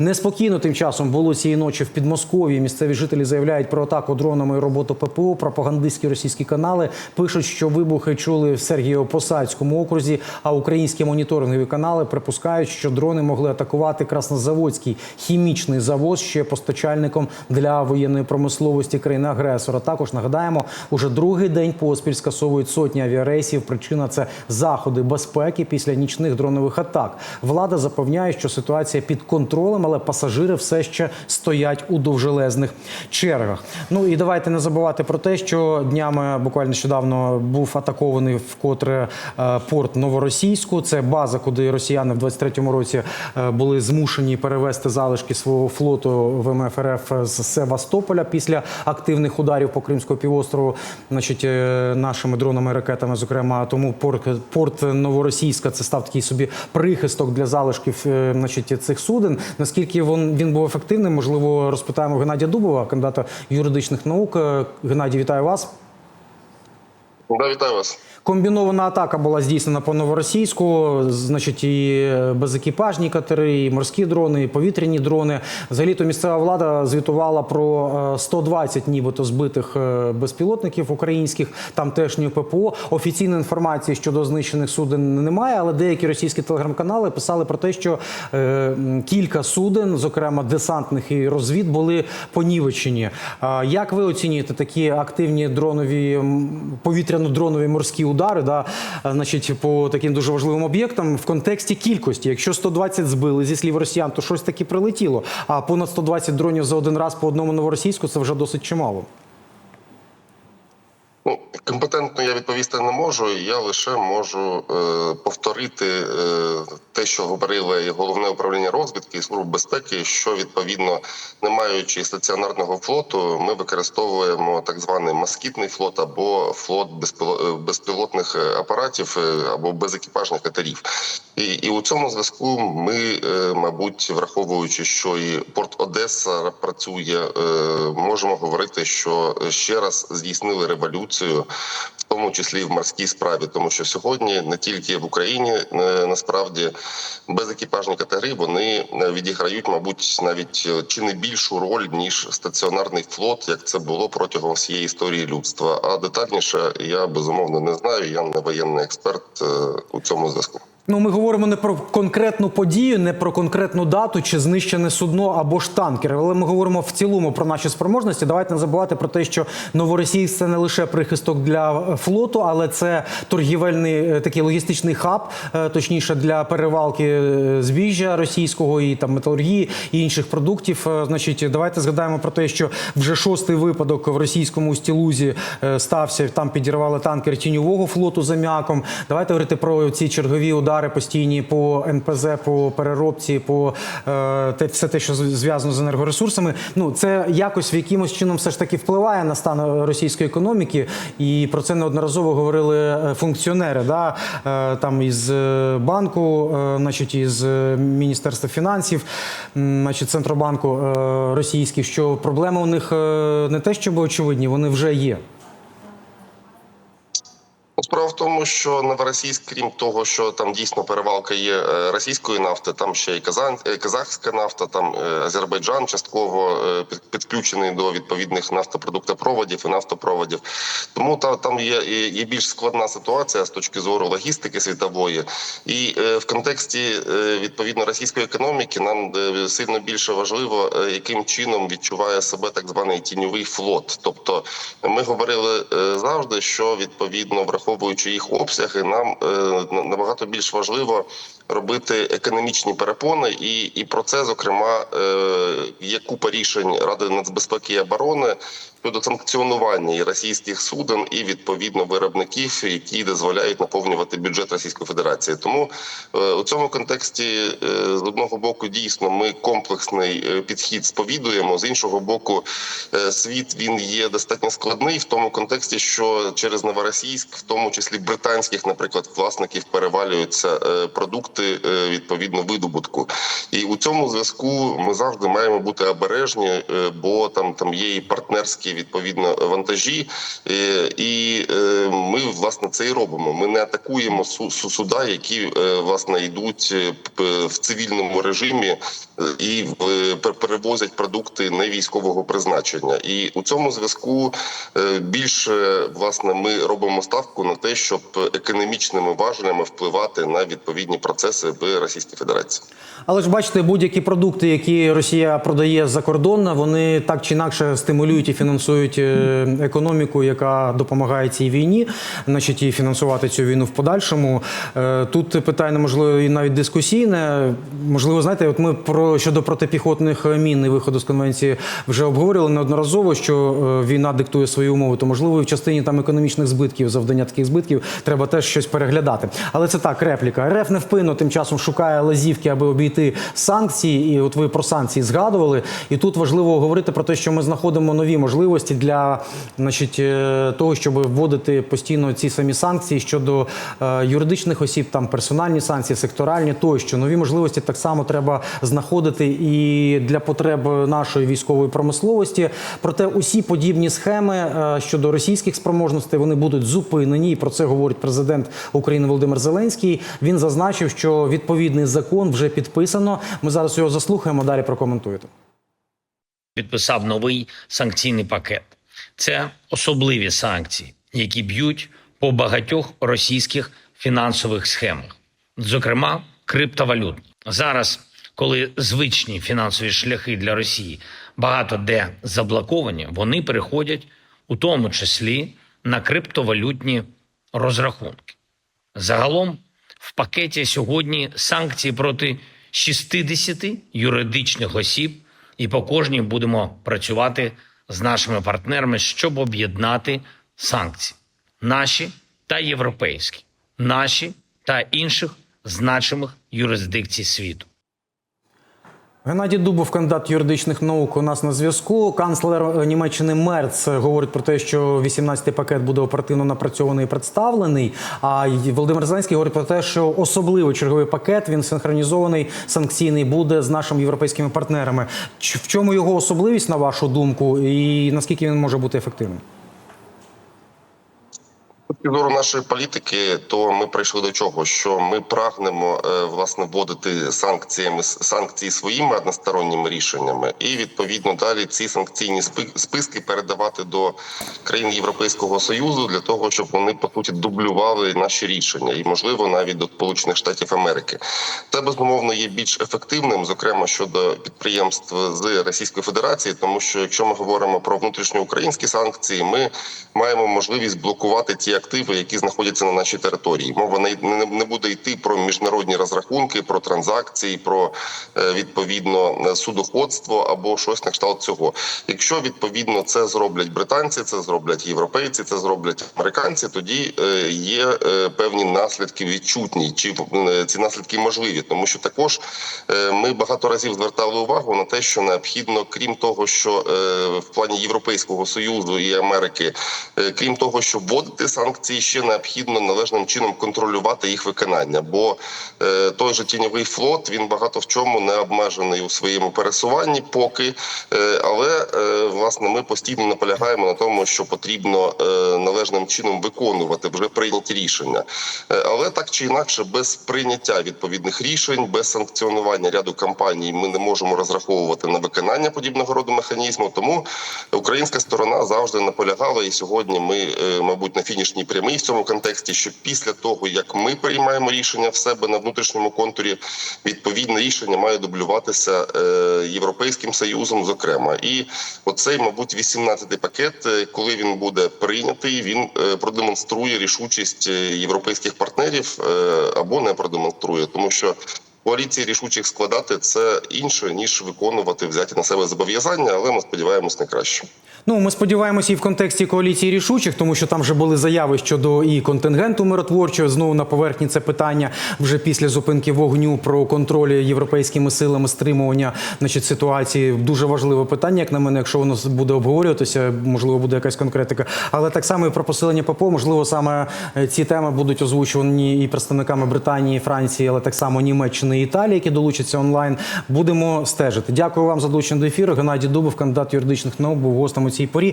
Неспокійно тим часом було цієї ночі в Підмосков'ї. Місцеві жителі заявляють про атаку дронами і роботу ППО. Пропагандистські російські канали пишуть, що вибухи чули в Сергієво-Посадському окрузі. А українські моніторингові канали припускають, що дрони могли атакувати Краснозаводський хімічний завод, ще постачальником для воєнної промисловості країни-агресора. Також нагадаємо, уже другий день поспіль скасовують сотні авіарейсів. Причина це заходи безпеки після нічних дронових атак. Влада запевняє, що ситуація під контролем, але пасажири все ще стоять у довжелезних чергах. Ну і давайте не забувати про те, що днями буквально нещодавно був атакований вкотре е, порт Новоросійську. Це база, куди росіяни в 23-му році е, були змушені перевести залишки свого флоту ВМФ РФ з Севастополя після активних ударів по Кримському півострову, значить, е, нашими дронами і ракетами. Зокрема, тому порт, порт Новоросійська це став такий собі прихисток для залишків е, значить, цих суден. Наскільки він, він був ефективним, можливо, розпитаємо Геннадія Дубова, кандидата юридичних наук. Е, Геннадій, вітаю вас. Да, вітаю вас. Комбінована атака була здійснена по новоросійську, значить, і безекіпажні катери, і морські дрони, і повітряні дрони. Взагалі то місцева влада звітувала про е, 120 нібито збитих е, безпілотників українських, тамтешньої ППО. Офіційної інформації щодо знищених суден немає, але деякі російські телеграм-канали писали про те, що е, кілька суден, зокрема десантних і розвід, були понівечені. А Як ви оцінюєте такі активні дронові повітряно-дронові морські удари, да, значить, по таким дуже важливим об'єктам в контексті кількості? Якщо 120 збили зі слів росіян, то щось таки прилетіло. А понад 120 дронів за один раз по одному новоросійську це вже досить чимало. Ну, компетентно я відповісти не можу. Я лише можу е, повторити е, те, що говорили головне управління розвідки і служба безпеки. Що відповідно, не маючи стаціонарного флоту, ми використовуємо так званий москітний флот або флот е, безпілотних апаратів або безекіпажних катерів. І, і у цьому зв'язку ми, мабуть, враховуючи, що і порт Одеса працює, можемо говорити, що ще раз здійснили революцію, тому числі в морській справі, тому що сьогодні не тільки в Україні е, насправді безекіпажні катери вони е, відіграють, мабуть, навіть е, чи не більшу роль ніж стаціонарний флот, як це було протягом всієї історії людства. А детальніше я безумовно не знаю. Я не воєнний експерт у цьому зв'язку. Ну, ми говоримо не про конкретну подію, не про конкретну дату чи знищене судно або ж танкер, але ми говоримо в цілому про наші спроможності. Давайте не забувати про те, що Новоросійськ це не лише прихисток для флоту, але це торгівельний е, такий логістичний хаб, е, точніше для перевалки е, збіжжя російського і там металургії і інших продуктів. Е, Значить, давайте згадаємо про те, що вже шостий випадок в російському стілузі е, стався. Там підірвали танкер тіньового флоту за м'яком. Давайте говорити про ці чергові удари постійні по НПЗ, по переробці, по е, те, все те, що зв'язано з енергоресурсами. Ну це якось в якимось чином все ж таки впливає на стан російської економіки, і про це неодноразово говорили е, функціонери. Да? Е, там із е, банку, е, значить, із е, міністерства фінансів, значить, центробанку е, російських, що проблеми у них е, не те, щоб очевидні, вони вже є. Справа тому, що Новоросійськ, крім того, що там дійсно перевалка є е, російської нафти, там ще й казан, е, казахська нафта, там е, Азербайджан частково під- підключений до відповідних нафтопродуктопроводів і нафтопроводів. Тому та там є, є більш складна ситуація з точки зору логістики світової, і в контексті відповідно російської економіки нам сильно більше важливо, яким чином відчуває себе так званий тіньовий флот. Тобто ми говорили завжди, що відповідно враховуючи їх обсяги, нам е, набагато більш важливо робити економічні перепони, і, і про це зокрема е, є купа рішень Ради нацбезпеки і оборони щодо санкціонування і російських суден і відповідно виробників, які дозволяють наповнювати бюджет Російської Федерації. Тому е, у цьому контексті е, з одного боку дійсно ми комплексний підхід сповідуємо. З іншого боку, світ він є достатньо складний в тому контексті, що через Новоросійськ, в тому числі британських, наприклад, власників перевалюються продукти. Продукти е, відповідно видобутку. І у цьому зв'язку ми завжди маємо бути обережні, е, бо там там є і партнерські відповідно вантажі, е, і ми власне це і робимо. Ми не атакуємо су- су- суда, які власне йдуть в цивільному режимі і перевозять продукти не військового призначення. І у цьому зв'язку більше власне ми робимо ставку на те, щоб економічними важелями впливати на відповідні процеси в Російській Федерації. Але ж бачите, будь-які продукти, які Росія продає за кордон, вони так чи інакше стимулюють і фінансують е, економіку, яка допомагає цій війні, значить і фінансувати цю війну в подальшому. Е, Тут питання можливо і навіть дискусійне. Можливо, знаєте, от ми про щодо протипіхотних мін і виходу з конвенції вже обговорювали неодноразово, що е, війна диктує свої умови. То можливо, і в частині там економічних збитків, завдання таких збитків, треба теж щось переглядати. Але це так, репліка. РФ невпинно тим часом шукає лазівки, аби обійти санкції. І от ви про санкції згадували. І тут важливо говорити про те, що ми знаходимо нові можливості для значить, е, того, щоб вводити постійно ці самі санкції щодо е, юридичних осіб, там персональні санкції, секторальні тощо. Нові можливості так само треба знаходити і для потреб нашої військової промисловості. Проте усі подібні схеми е, щодо російських спроможностей вони будуть зупинені. І про це говорить президент України Володимир Зеленський. Він зазначив, що відповідний закон вже підписано. Ми зараз його заслухаємо. Далі прокоментуєте. підписав новий санкційний пакет. Це особливі санкції, які б'ють по багатьох російських фінансових схемах, зокрема криптовалют. Зараз, коли звичні фінансові шляхи для Росії багато де заблоковані, вони переходять у тому числі на криптовалютні розрахунки. Загалом в пакеті сьогодні санкції проти 60 юридичних осіб, і по кожній будемо працювати з нашими партнерами, щоб об'єднати санкції, наші та європейські, наші та інших значимих юрисдикцій світу. Геннадій Дубов, кандидат юридичних наук, у нас на зв'язку. Канцлер е, Німеччини Мерц говорить про те, що 18-й пакет буде оперативно напрацьований і представлений. А Володимир Зеленський говорить про те, що особливо черговий пакет він синхронізований санкційний буде з нашими європейськими партнерами. В чому його особливість, на вашу думку, і наскільки він може бути ефективним? Точки зору нашої політики, то ми прийшли до чого, що ми прагнемо е, власне вводити санкціями санкції своїми односторонніми рішеннями, і відповідно далі ці санкційні спи- списки передавати до країн Європейського союзу для того, щоб вони по суті дублювали наші рішення, і можливо навіть до Сполучених Штатів Америки. Це безумовно є більш ефективним, зокрема щодо підприємств з Російської Федерації, тому що якщо ми говоримо про внутрішньоукраїнські санкції, ми маємо можливість блокувати ті активи, які знаходяться на нашій території. Мова не, буде йти про міжнародні розрахунки, про транзакції, про е, відповідно е, судоходство або щось на кшталт цього. Якщо відповідно це зроблять британці, це зроблять європейці, це зроблять американці, тоді е, є певні наслідки відчутні, чи ці наслідки можливі, тому що також ми багато разів звертали увагу на те, що необхідно, крім того, що в плані Європейського союзу і Америки, крім того, що вводити санкції, ще необхідно належним чином контролювати їх виконання. Бо е, той же тіньовий флот він багато в чому не обмежений у своєму пересуванні, поки е, але е, власне ми постійно наполягаємо на тому, що потрібно належним чином виконувати вже прийняті рішення. Але так чи інакше, без прийняття відповідних рішень, без санкціонування ряду компаній, ми не можемо розраховувати на виконання подібного роду механізму. Тому українська сторона завжди наполягала, і сьогодні ми, мабуть, на фінішній прямій в цьому контексті, що після того як ми приймаємо рішення в себе на внутрішньому контурі, відповідне рішення має дублюватися е, європейським союзом, зокрема, і оцей, мабуть, 18-й пакет, е, коли він буде прийнятий, він е, продемонструє рішучість європейських партнерів або не продемонструє, тому що коаліції рішучих складати це інше ніж виконувати взяті на себе зобов'язання, але ми сподіваємось на краще. Ну, ми сподіваємося і в контексті коаліції рішучих, тому що там вже були заяви щодо і контингенту миротворчого. Знову на поверхні це питання вже після зупинки вогню про контроль європейськими силами стримування значить, ситуації. Дуже важливе питання, як на мене, якщо воно буде обговорюватися, можливо, буде якась конкретика. Але так само і про посилення ППО, можливо, саме е, ці теми будуть озвучувані і представниками Британії, Франції, але так само Німеччини і Італії, які долучаться онлайн. Будемо стежити. Дякую вам за долучення до ефіру. Геннадій Дубов, кандидат юридичних наук, був гостем у цій порі.